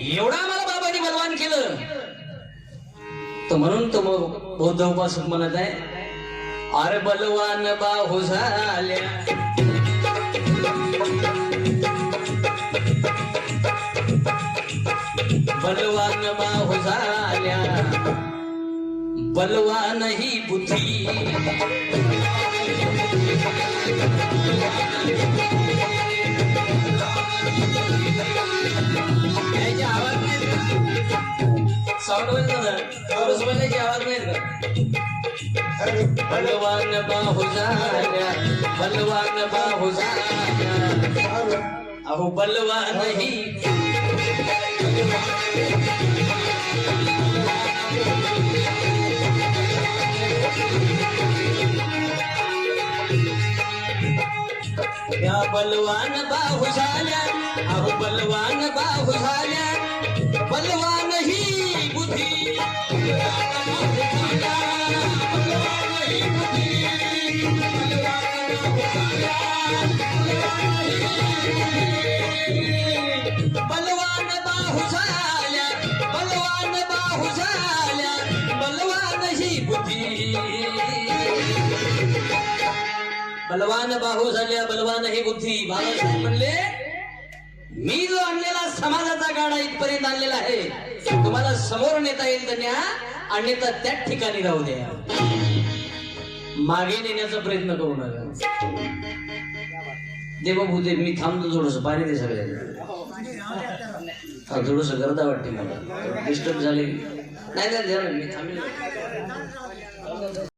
एवढा आम्हाला बाबांनी बलवान केलं. तर म्हणून तो मग बौद्ध उपासक म्हणत आहे अरे बलवान बाहू झाल्या. बलवान बाहू झाल्या बलवान ही बुद्धी. साऊंड आवाज बलवान बाहू झाल्या बलवान बाहू झाल्या अहो बलवान ही. या बलवान बाहू झाल्या अहो बलवान बलवान बाहू झाल्या बलवान बाहू झाल्या बलवान ही बुद्धी. बलवान बाहू झाल्या बलवान ही बुद्धी. बाबासाहेब म्हणले मी जो आणलेला हा गाडा इथपर्यंत आणलेला आहे. तुम्हाला समोर नेता येईल तर न्या आणि नेता त्याच ठिकाणी राहू द्या. मागे नेण्याचा प्रयत्न करू नका. देवभूदेव मी थांबतो थोडस पाणी दे सगळ्यांना. थोडस गर्दा वाटते मला. डिस्टर्ब झाले. नाही नाही झालं मी थांबले